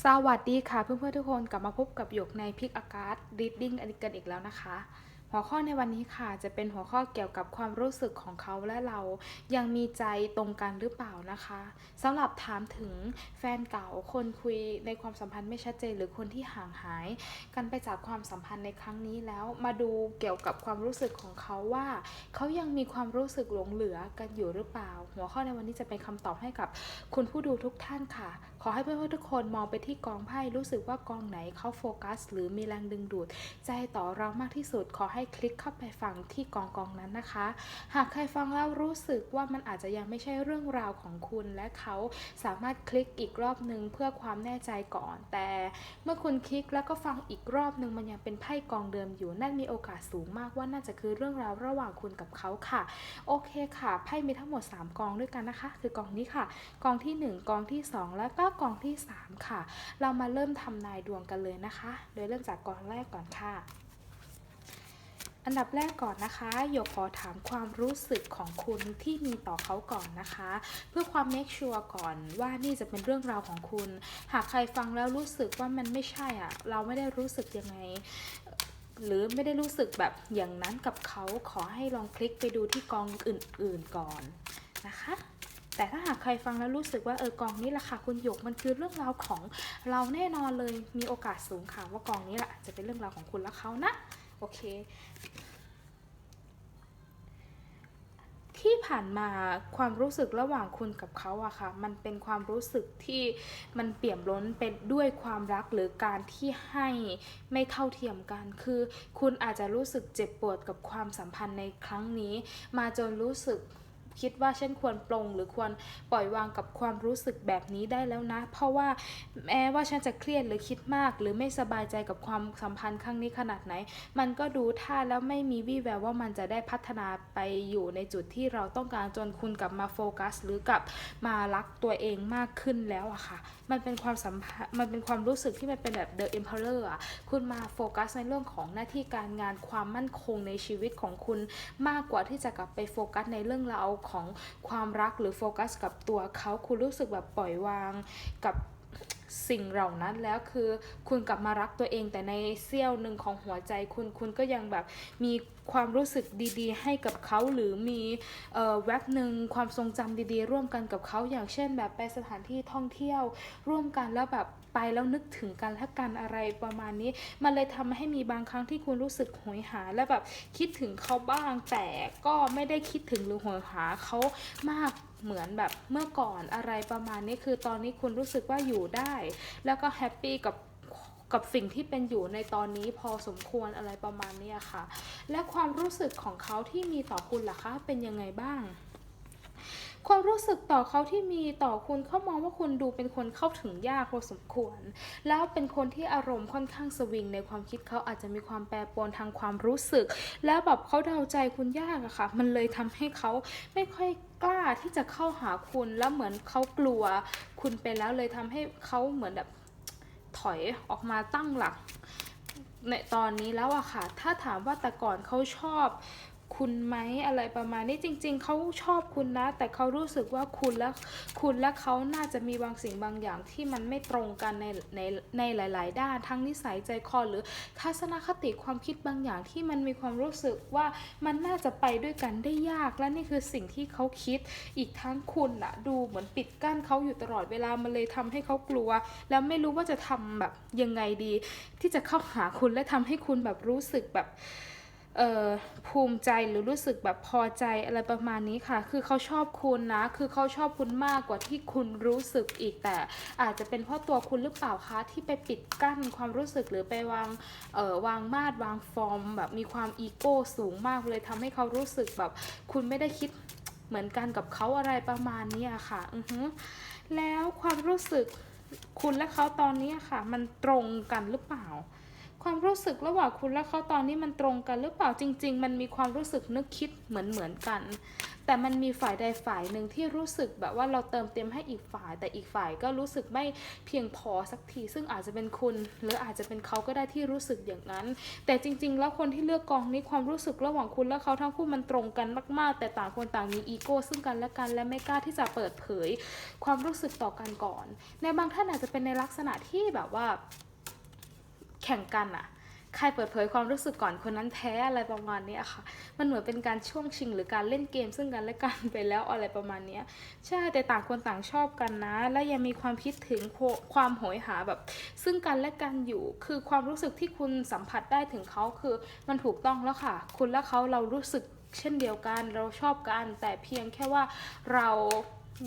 สวัสดีค่ะเพื่อนๆทุกคนกลับมาพบกับหยกในพิกอากาศ reading อันนี้กันอีกแล้วนะคะ หัวข้อในวันนี้ค่ะจะเป็นหัวข้อเกี่ยวกับความรู้สึกของเขาและเรายังมีใจตรงกันหรือเปล่านะคะสำหรับถามถึงแฟนเก่าคนคุยในความสัมพันธ์ไม่ชัดเจนหรือคนที่ห่างหาย กันไปจากความสัมพันธ์ในครั้งนี้แล้ว มาดูเกี่ยวกับความรู้สึกของเขาว่า เขายังมีความรู้สึกหลงเหลือกันอยู่หรือเปล่า หัวข้อในวันนี้จะเป็นคำตอบให้กับคุณผู้ดูทุกท่านค่ะ ขอให้เพื่อนๆทุกคนมองไปที่กองไพ่รู้สึกว่ากองไหนเขาโฟกัส หรือมีแรงดึงดูดใจต่อเรามากที่สุดขอให้คลิกเข้าไปฟังที่กองกองนั้นนะคะ หากใครฟังแล้วรู้สึกว่ามันอาจจะยังไม่ใช่เรื่องราวของคุณและเขาสามารถคลิกอีกรอบหนึ่งเพื่อความแน่ใจก่อน แต่เมื่อคุณคลิกแล้วก็ฟังอีกรอบหนึ่งมันยังเป็นไพ่กองเดิมอยู่นั่นมีโอกาสสูงมากว่าน่าจะคือเรื่องราวระหว่างคุณกับเขาค่ะ โอเคค่ะไพ่มีทั้งหมด 3 กองด้วยกันนะคะ คือกองนี้ค่ะ กองที่ 1 กองที่ 2 แล้วก็กองที่ 3 ค่ะ เรามาเริ่มทำนายดวงกันเลยนะคะ โดยเริ่มจากกองแรกก่อนค่ะ อันดับแรกก่อนนะคะหยกขอถามความรู้สึกของคุณที่มีต่อเขาก่อนนะคะ เพื่อความ make sure ก่อนว่านี่จะเป็นเรื่องราวของคุณ หากใครฟังแล้วรู้สึกว่ามันไม่ใช่อะ เราไม่ได้รู้สึกยังไง หรือไม่ได้รู้สึกแบบอย่างนั้นกับเขาขอให้ลองคลิกไปดูที่กองอื่น ๆก่อนนะคะ แต่ถ้าหากใครฟังแล้วรู้สึกว่าเออกองนี้แหละค่ะคุณหยกมันคือเรื่องราวของเราแน่นอนเลยมีโอกาสสูงค่ะว่ากองนี้แหละจะเป็นเรื่องราวของคุณและเขานะ โอเค ที่ผ่านมาความรู้สึกระหว่างคุณกับเขาอะค่ะ มันเป็นความรู้สึกที่มันเปี่ยมล้นเป็นด้วยความรักหรือการที่ให้ไม่เท่าเทียมกัน คือคุณอาจจะรู้สึกเจ็บปวดกับความสัมพันธ์ในครั้งนี้ มาจนรู้สึก คิดว่าฉันควรปลงหรือควรปล่อยวางกับความรู้สึกแบบนี้ได้แล้วนะ เพราะว่าแม้ว่าฉันจะเครียดหรือคิดมาก หรือไม่สบายใจกับความสัมพันธ์ครั้งนี้ขนาดไหน มันก็ดูท่าแล้วไม่มีวี่แววว่ามันจะได้พัฒนาไปอยู่ในจุดที่เราต้องการจนคุณกลับมาโฟกัส หรือกลับมารักตัวเองมากขึ้นแล้วอะค่ะ มันเป็นความสัมพันธ์มันเป็นความรู้สึกที่มันเป็นแบบ The Emperor อะคุณมาโฟกัสในเรื่องของหน้าที่การงานความมั่นคงในชีวิตของคุณมากกว่าที่จะกลับไปโฟกัสในเรื่องราวของความรักหรือโฟกัสกับตัวเขาคุณรู้สึกแบบปล่อยวางกับสิ่งเหล่านั้นแล้วคือคุณกลับมารักตัวเองแต่ในเสี้ยวหนึ่งของหัวใจคุณคุณก็ยังแบบมีความรู้สึกดีๆ ให้กับเขาหรือมีเอ่อแวบหนึ่งความทรงจำดีๆ ร่วมกันกับเขาอย่างเช่น แบบไปสถานที่ท่องเที่ยว ร่วมกันแล้วแบบไปแล้วนึกถึงกันและกันอะไรประมาณนี้ มันเลยทำให้มีบางครั้งที่คุณรู้สึกโหยหาและแบบคิดถึงเขาบ้าง แต่ก็ไม่ได้คิดถึงหรือโหยหาเขามากเหมือนแบบเมื่อก่อนอะไรประมาณนี้คือตอนนี้คุณรู้สึกว่าอยู่ได้ แล้วก็แฮปปี้กับ กับสิ่งที่เป็นอยู่ในตอนนี้พอสมควรอะไรประมาณนี้ค่ะ และความรู้สึกของเขาที่มีต่อคุณล่ะคะเป็นยังไงบ้าง ความรู้สึกต่อเขาที่มีต่อคุณเขามองว่าคุณดูเป็นคนเข้าถึงยากพอสมควร แล้วเป็นคนที่อารมณ์ค่อนข้างสวิง ในความคิดเขาอาจจะมีความแปรปรวนทางความรู้สึก แล้วแบบเขาเดาใจคุณยากอะค่ะ มันเลยทำให้เขาไม่ค่อยกล้าที่จะเข้าหาคุณแล้วเหมือนเขากลัว คุณไปแล้วเลยทำให้เขาเหมือนแบบ ถอยออกมาตั้งหลักในตอนนี้แล้วอะค่ะ ถ้าถามว่าแต่ก่อนเขาชอบ คุณไหมอะไรประมาณนี้จริง ๆเขาชอบคุณนะ แต่เขารู้สึกว่าคุณและคุณและเขาน่าจะมีบางสิ่งบางอย่างที่มันไม่ตรงกันในในในหลาย ๆ ด้านทั้งนิสัยใจคอหรือทัศนคติความคิดบางอย่างที่มันมีความรู้สึกว่ามันน่าจะไปด้วยกันได้ยาก และนี่คือสิ่งที่เขาคิดอีกทั้งคุณอะดูเหมือนปิดกั้นเขาอยู่ตลอดเวลามันเลยทำให้เขากลัว แล้วไม่รู้ว่าจะทำแบบยังไงดี ที่จะเข้าหาคุณและทำให้คุณแบบรู้สึกแบบ ภูมิใจหรือรู้สึกแบบพอใจอะไรประมาณนี้ค่ะ คือเขาชอบคุณนะ คือเขาชอบคุณมากกว่าที่คุณรู้สึกอีกแต่ อาจจะเป็นเพราะตัวคุณหรือเปล่าคะที่ไปปิดกั้นความรู้สึกหรือไปวางเอ่อวางมาดวางฟอร์ม แบบมีความอีโก้สูงมากเลยทำให้เขารู้สึกแบบ คุณไม่ได้คิดเหมือนกันกับเขาอะไรประมาณนี้อะค่ะอือฮึแล้วความรู้สึกคุณและเขาตอนนี้ค่ะ มันตรงกันหรือเปล่า ความรู้สึกระหว่างคุณและเขาตอนนี้มันตรงกันหรือเปล่าจริง ๆ มันมีความรู้สึกนึกคิดเหมือนเหมือนๆกัน แต่มันมีฝ่ายใดฝ่ายหนึ่งที่รู้สึกแบบว่าเราเติมเต็มให้อีกฝ่าย แต่อีกฝ่ายก็รู้สึกไม่เพียงพอสักที ซึ่งอาจจะเป็นคุณ หรืออาจจะเป็นเขาก็ได้ที่รู้สึกอย่างนั้น แต่จริง ๆ แล้วคนที่เลือกกองนี้ความรู้สึกระหว่างคุณและเขาทั้งคู่มันตรงกันมาก ๆ แต่ต่างคนต่างมีอีโก้ซึ่งกันและกันและไม่กล้าที่จะเปิดเผย ความรู้สึกต่อกันก่อน ในบางท่านอาจจะเป็นในลักษณะที่แบบว่า แข่งกันอะใครเปิดเผยความรู้สึกก่อนคนนั้นแพ้อะไรประมาณนี้ค่ะ มันเหมือนเป็นการช่วงชิงหรือการเล่นเกมซึ่งกันและกันไปแล้วอะไรประมาณนี้ใช่แต่ต่างคนต่างชอบกันนะ และยังมีความคิดถึงความโหยหาแบบ ซึ่งกันและกันอยู่คือความรู้สึกที่คุณสัมผัสได้ถึงเขาคือมันถูกต้องแล้วค่ะ คุณและเขาเรารู้สึกเช่นเดียวกัน เราชอบกันแต่เพียงแค่ว่าเรา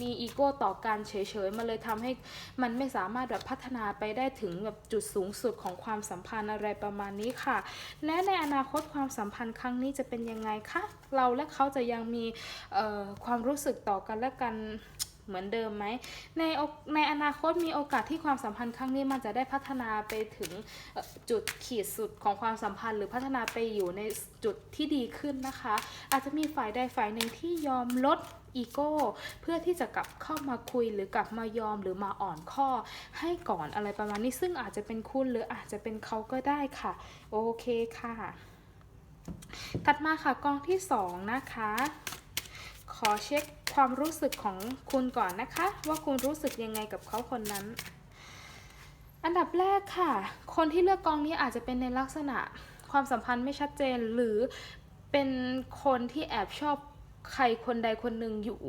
มีอีโก้ต่อกันเฉยๆ มันเลยทำให้มันไม่สามารถแบบพัฒนาไปได้ถึงแบบจุดสูงสุดของความสัมพันธ์อะไรประมาณนี้ค่ะ และในอนาคตความสัมพันธ์ครั้งนี้จะเป็นยังไงคะ เราและเขาจะยังมีความรู้สึกต่อกันและกันเหมือนเดิมไหมในในอนาคตมีโอกาสที่ความสัมพันธ์ครั้งนี้มันจะได้พัฒนาไปถึงจุดขีดสุดของความสัมพันธ์ หรือพัฒนาไปอยู่ในจุดที่ดีขึ้นนะคะ อาจจะมีฝ่ายใดฝ่ายหนึ่งที่ยอมลด อีโก้เพื่อที่จะกลับเข้ามาคุยหรือกลับมายอมหรือมาอ่อนข้อ ให้ก่อนอะไรประมาณนี้ซึ่งอาจจะเป็นคุณหรืออาจจะเป็นเขาก็ได้ค่ะ โอเคค่ะ ถัดมาค่ะกองที่สองนะคะ ขอเช็คความรู้สึกของคุณก่อนนะคะ ว่าคุณรู้สึกยังไงกับเขาคนนั้นอันดับแรกค่ะ คนที่เลือกกองนี้อาจจะเป็นในลักษณะความสัมพันธ์ไม่ชัดเจน หรือเป็นคนที่แอบชอบ ใครคนใดคนหนึ่งอยู่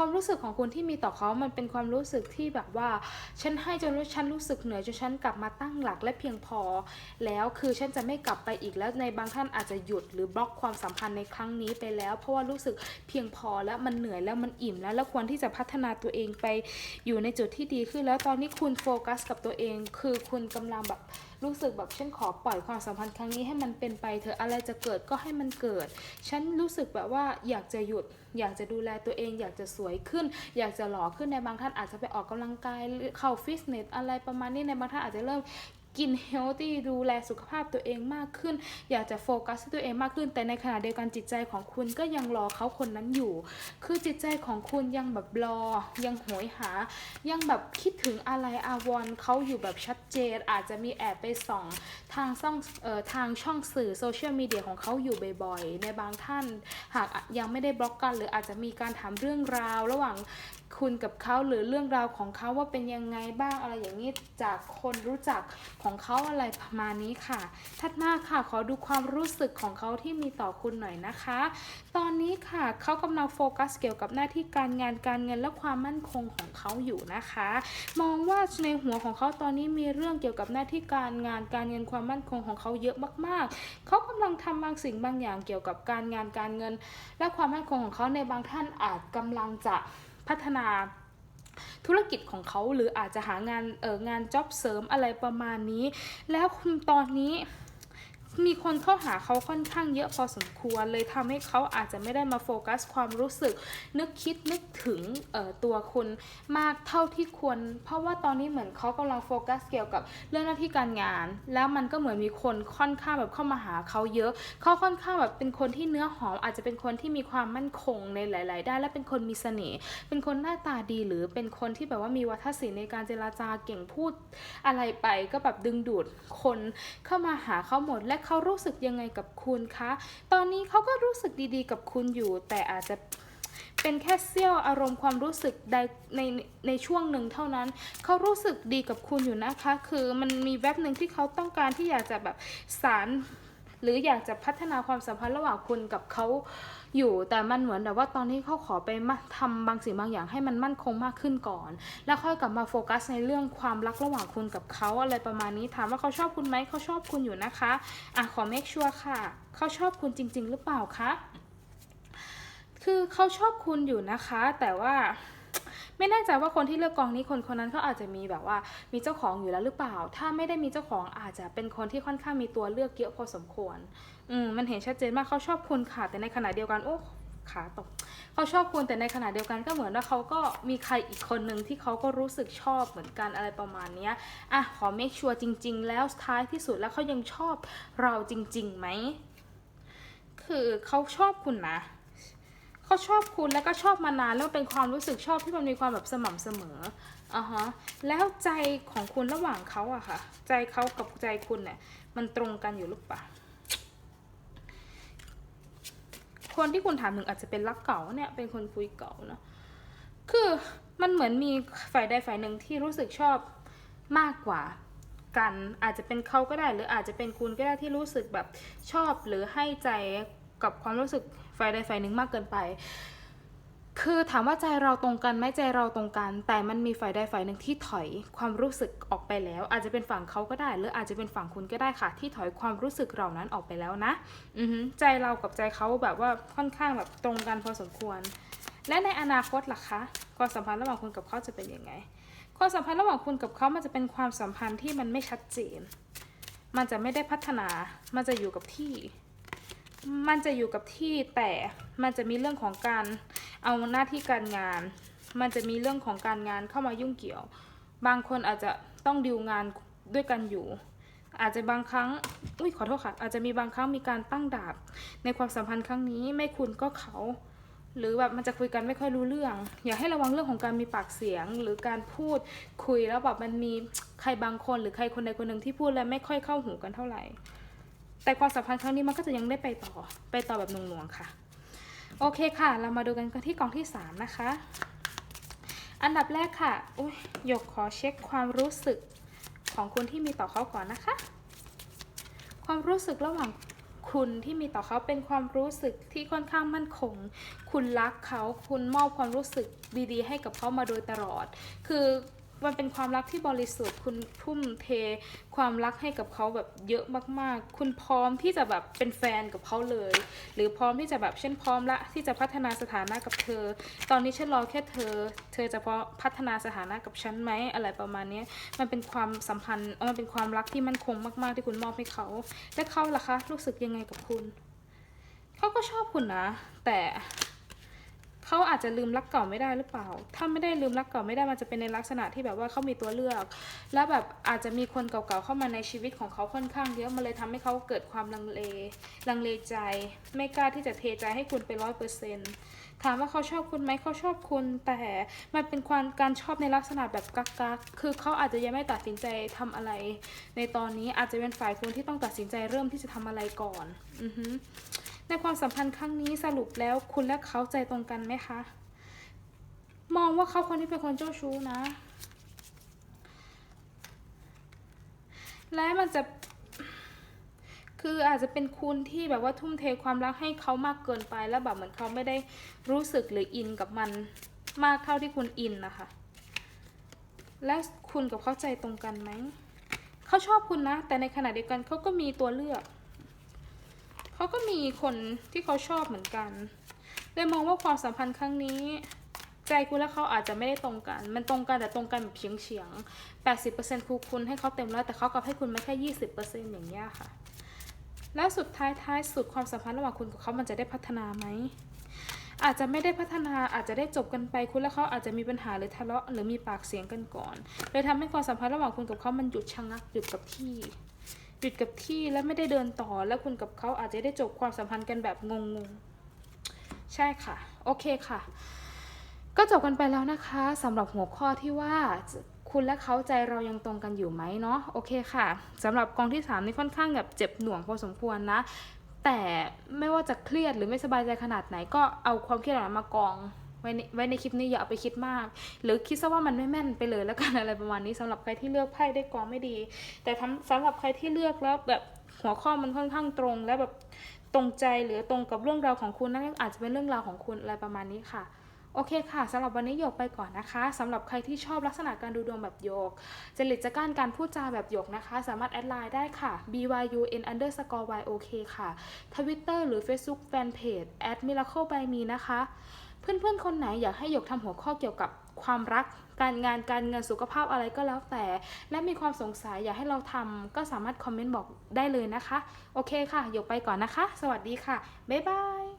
ความรู้สึกของคุณที่มีต่อเขามันเป็นความรู้สึกที่แบบว่า ฉันให้จนฉันรู้สึกเหนื่อยจนฉันกลับมาตั้งหลักและเพียงพอ แล้วคือฉันจะไม่กลับไปอีกแล้วในบางท่านอาจจะหยุดหรือบล็อกความสัมพันธ์ในครั้งนี้ไปแล้ว เพราะว่ารู้สึกเพียงพอแล้วมันเหนื่อยแล้วมันอิ่มแล้วแล้วควรที่จะพัฒนาตัวเองไปอยู่ในจุดที่ดีขึ้น แล้วตอนนี้คุณโฟกัสกับตัวเอง คือคุณกำลังแบบรู้สึกแบบฉันขอปล่อยความสัมพันธ์ครั้งนี้ให้มันเป็นไปเถออะไรจะเกิดก็ให้มันเกิด ฉันรู้สึกแบบว่าอยากจะหยุด อยากจะดูแลตัวเองอยากจะสวยขึ้น อยากจะหล่อขึ้นในบางท่านอาจจะไปออกกำลังกายเข้าฟิตเนสอะไรประมาณนี้ในบางท่านอาจจะเริ่ม กินเฮลตี้ดูแลสุขภาพตัวเองมากขึ้น อยากจะโฟกัสที่ตัวเองมากขึ้น แต่ในขณะเดียวกันจิตใจของคุณก็ยังรอเขาคนนั้นอยู่ คือจิตใจของคุณยังแบบรอ ยังโหยหา ยังแบบคิดถึงอะไรอาวรเขาอยู่แบบชัดเจน อาจจะมีแอบไปส่อง ทางช่องเอ่อทางช่องสื่อโซเชียลมีเดียของเขาอยู่บ่อยๆ ในบางท่าน หากยังไม่ได้บล็อกกัน หรืออาจจะมีการถามเรื่องราว ระหว่าง คุณกับเขาหรือเรื่องราวของเขาว่าเป็นยังไงบ้างอะไรอย่างนี้จากคนรู้จักของเขาอะไรประมาณนี้ค่ะ ถัดมาค่ะขอดูความรู้สึกของเขาที่มีต่อคุณหน่อยนะคะ ตอนนี้ค่ะเขากำลังโฟกัสเกี่ยวกับหน้าที่การงานการเงินและความมั่นคงของเขาอยู่นะคะ มองว่าในหัวของเขาตอนนี้มีเรื่องเกี่ยวกับหน้าที่การงานการเงินความมั่นคงของเขาเยอะมาก ๆ เขากำลังทำบางสิ่งบางอย่างเกี่ยวกับการงานการเงิน และความมั่นคงของเขาในบางท่านอาจกำลังจะ พัฒนาธุรกิจของเขาหรืออาจจะหางานเอองานจ็อบเสริมอะไรประมาณนี้ แล้วคุณตอนนี้ มีคนเข้าหาเขาค่อนข้างเยอะพอสมควร เลยทำให้เขาอาจจะไม่ได้มาโฟกัสความรู้สึก นึกคิดนึกถึงตัวคุณมากเท่าที่ควร เพราะว่าตอนนี้เหมือนเขากำลังโฟกัสเกี่ยวกับเรื่องหน้าที่การงาน แล้วมันก็เหมือนมีคนค่อนข้างแบบเข้ามาหาเขาเยอะเขาค่อนข้างแบบเป็นคนที่เนื้อหอม อาจจะเป็นคนที่มีความมั่นคงในหลาย ๆ ด้านและเป็นคนมีเสน่ห์เป็นคนหน้าตาดีหรือเป็นคนที่แบบว่ามีวัฒนศิลป์ในการเจรจาเก่งพูดอะไรไปก็แบบดึงดูดคนเข้ามาหาเขาหมดและเขารู้สึกยังไงกับคุณคะ ตอนนี้เขาก็รู้สึกดีๆ กับคุณอยู่ แต่อาจจะเป็นแค่เสี้ยวอารมณ์ความรู้สึกใดในในช่วงหนึ่งเท่านั้น เขารู้สึกดีกับคุณอยู่นะคะ คือมันมีแวบหนึ่งที่เขาต้องการที่อยากจะแบบสาร หรืออยากจะพัฒนาความสัมพันธ์ระหว่างคุณกับเขาอยู่ แต่มันเหมือนแบบว่าตอนนี้เขาขอไปมาทำบางสิ่งบางอย่างให้มันมั่นคงมากขึ้นก่อน แล้วค่อยกลับมาโฟกัสในเรื่องความรักระหว่างคุณกับเขาอะไรประมาณนี้ถามว่าเขาชอบคุณไหมเขาชอบคุณอยู่นะคะอะขอเมคชัวร์ค่ะ เขาชอบคุณจริง ๆ หรือเปล่าคะคือเขาชอบคุณอยู่นะคะ แต่ว่า ไม่แน่ใจว่าคนที่เลือกกองนี้คนคนนั้นเขาอาจจะมีแบบว่ามีเจ้าของอยู่แล้วหรือเปล่า ถ้าไม่ได้มีเจ้าของอาจจะเป็นคนที่ค่อนข้างมีตัวเลือกเยอะพอสมควร อืมมันเห็นชัดเจนมากเขาชอบคุณค่ะแต่ในขณะเดียวกันโอ้ขาตกเขาชอบคุณแต่ในขณะเดียวกันก็เหมือนว่าเขาก็มีใครอีกคนหนึ่งที่เขาก็รู้สึกชอบเหมือนกันอะไรประมาณนี้อะขอเมคชัวร์จริง ๆ แล้วท้ายที่สุดแล้วเขายังชอบเราจริงๆไหมคือเขาชอบคุณนะ เขาชอบคุณแล้วก็ชอบมานานแล้วเป็นความรู้สึกชอบที่มันมีความแบบสม่ำเสมออะฮะแล้วใจของคุณระหว่างเขาอะค่ะ ใจเขากับใจคุณเนี่ยมันตรงกันอยู่หรือเปล่าคนที่คุณถามถึงอาจจะเป็นรักเก่าเนี่ยเป็นคนคุยเก่าเนอะคือมันเหมือนมีฝ่ายใดฝ่ายหนึ่งที่รู้สึกชอบมากกว่ากันอาจจะเป็นเขาก็ได้ หรืออาจจะเป็นคุณก็ได้ที่รู้สึกแบบชอบหรือให้ใจ กับความรู้สึกฝ่ายใดฝ่ายหนึ่งมากเกินไป คือถามว่าใจเราตรงกันไหมใจเราตรงกัน แต่มันมีฝ่ายใดฝ่ายหนึ่งที่ถอยความรู้สึกออกไปแล้ว อาจจะเป็นฝั่งเขาก็ได้ หรืออาจจะเป็นฝั่งคุณก็ได้ค่ะ ที่ถอยความรู้สึกเหล่านั้นออกไปแล้วนะ อือใจเรากับใจเขาแบบว่าค่อนข้างแบบตรงกันพอสมควร และในอนาคตล่ะคะความสัมพันธ์ระหว่างคุณกับเขาจะเป็นยังไงความสัมพันธ์ระหว่างคุณกับเขามันจะเป็นความสัมพันธ์ที่มันไม่ชัดเจน มันจะไม่ได้พัฒนา มันจะอยู่กับที่ มันจะอยู่กับที่แต่มันจะมีเรื่องของการเอาหน้าที่การงาน มันจะมีเรื่องของการงานเข้ามายุ่งเกี่ยว บางคนอาจจะต้องดิวงานด้วยกันอยู่ อาจจะบางครั้งอุ้ยขอโทษค่ะ อาจจะมีบางครั้งมีการตั้งดาบ ในความสัมพันธ์ครั้งนี้ไม่คุณก็เขา หรือแบบมันจะคุยกันไม่ค่อยรู้เรื่อง อย่าให้ระวังเรื่องของการมีปากเสียง หรือการพูดคุยแล้วแบบมันมีใครบางคน หรือใครคนใดคนหนึ่งที่พูดแล้วไม่ค่อยเข้าหูกันเท่าไหร่ แต่ความสัมพันธ์ครั้งนี้มันก็จะยังได้ไปต่อ ไปต่อแบบหน่วงๆค่ะ โอเคค่ะ เรามาดูกันที่กองที่ 3 นะคะ อันดับแรกค่ะอุ้ยหยกขอเช็คความรู้สึกของคุณที่มีต่อเขาก่อนนะคะ ความรู้สึกระหว่างคุณที่มีต่อเขาเป็นความรู้สึกที่ค่อนข้างมั่นคง คุณรักเขา คุณมอบความรู้สึกดีๆ ให้กับเขามาโดยตลอด คือ มันเป็นความรักที่บริสุทธิ์ คุณทุ่มเทความรักให้กับเขาแบบเยอะมากๆ คุณพร้อมที่จะแบบเป็นแฟนกับเขาเลย หรือพร้อมที่จะแบบฉันพร้อมละที่จะพัฒนาสถานะกับเธอ ตอนนี้ฉันรอแค่เธอ เธอจะพอพัฒนาสถานะกับฉันไหมอะไรประมาณนี้มันเป็นความสัมพันธ์มันเป็นความรักที่มั่นคงมาก ๆ ที่คุณมอบให้เขาและเขาล่ะคะรู้สึกยังไงกับคุณเขาก็ชอบคุณนะ แต่ เขาอาจจะลืมรักเก่าไม่ได้หรือเปล่า ถ้าไม่ได้ลืมรักเก่าไม่ได้มันจะเป็นในลักษณะที่แบบว่าเขามีตัวเลือก แล้วแบบอาจจะมีคนเก่าๆเข้ามาในชีวิตของเขาค่อนข้างเยอะมันเลยทำให้เขาเกิดความลังเล ลังเลใจ ไม่กล้าที่จะเทใจให้คุณไปร้อยเปอร์เซ็นต์ถามว่าเขาชอบคุณไหมเขาชอบคุณ แต่มันเป็นความการชอบในลักษณะแบบกักกักคือเขาอาจจะยังไม่ตัดสินใจทำอะไร ในตอนนี้อาจจะเป็นฝ่ายคุณที่ต้องตัดสินใจเริ่มที่จะทำอะไรก่อน อือฮึ ในความสัมพันธ์ครั้งนี้สรุปแล้วคุณและเขาใจตรงกันไหมคะ มองว่าเขาคนที่เป็นคนเจ้าชู้นะ และมันจะคืออาจจะเป็นคุณที่แบบว่าทุ่มเทความรักให้เขามากเกินไปแล้วแบบเหมือนเขาไม่ได้รู้สึกหรืออินกับมันมากเท่าที่คุณอินนะคะ และคุณกับเขาใจตรงกันไหม เขาชอบคุณนะ แต่ในขณะเดียวกันเขาก็มีตัวเลือก เขาก็มีคนที่เขาชอบเหมือนกันเลยมองว่าความสัมพันธ์ครั้งนี้ ใจคุณและเขาอาจจะไม่ได้ตรงกัน มันตรงกันแต่ตรงกันแบบเฉียงเฉียงแปดสิบเปอร์เซ็นต์คูคุณให้เขาเต็มร้อยแต่เขากลับให้คุณมาแค่ยี่สิบเปอร์เซ็นต์อย่างเงี้ยค่ะ แล้วสุดท้ายท้ายสุดความสัมพันธ์ระหว่างคุณกับเขามันจะได้พัฒนาไหมอาจจะไม่ได้พัฒนาอาจจะได้จบกันไปคุณและเขาอาจจะมีปัญหาหรือทะเลาะหรือมีปากเสียงกันก่อนเลยทำให้ความสัมพันธ์ระหว่างคุณกับเขามันหยุดชะงักหยุดกับที่ หยุดกับที่และไม่ได้เดินต่อ แล้วคุณกับเขาอาจจะได้จบความสัมพันธ์กันแบบงงๆ ใช่ค่ะ โอเคค่ะ ก็จบกันไปแล้วนะคะสำหรับหัวข้อที่ว่าคุณและเขาใจเรายังตรงกันอยู่ไหมเนาะโอเคค่ะสำหรับกองที่ 3 นี่ค่อนข้างแบบเจ็บหน่วงพอสมควรนะ แต่ไม่ว่าจะเครียดหรือไม่สบายใจขนาดไหนก็เอาความเครียดเหล่านั้นมากอง ไว้ในไว้ในคลิปนี้อย่าเอาไปคิดมาก หรือคิดซะว่ามันไม่แม่นไปเลยแล้วกันอะไรประมาณนี้สำหรับใครที่เลือกไพ่ได้กองไม่ดี แต่ทำสำหรับใครที่เลือกแล้วแบบหัวข้อมันค่อนข้างตรง และแบบตรงใจหรือตรงกับเรื่องราวของคุณนั่นอาจจะเป็นเรื่องราวของคุณอะไรประมาณนี้ค่ะโอเคค่ะสำหรับวันนี้โยกไปก่อนนะคะสำหรับใครที่ชอบลักษณะการดูดวงแบบโยกจริตจักร้านการพูดจาแบบโยกนะคะ สามารถแอดไลน์ได้ค่ะ byun underscore yok ค่ะทวิตเตอร์หรือ Facebook Fanpage at miracle by me นะคะ เพื่อนๆคนไหนอยากให้หยกทำหัวข้อเกี่ยวกับความรัก การงานการเงินสุขภาพอะไรก็แล้วแต่ และมีความสงสัยอยากให้เราทำก็สามารถคอมเมนต์บอกได้เลยนะคะ โอเคค่ะหยกไปก่อนนะคะ สวัสดีค่ะบ๊ายบาย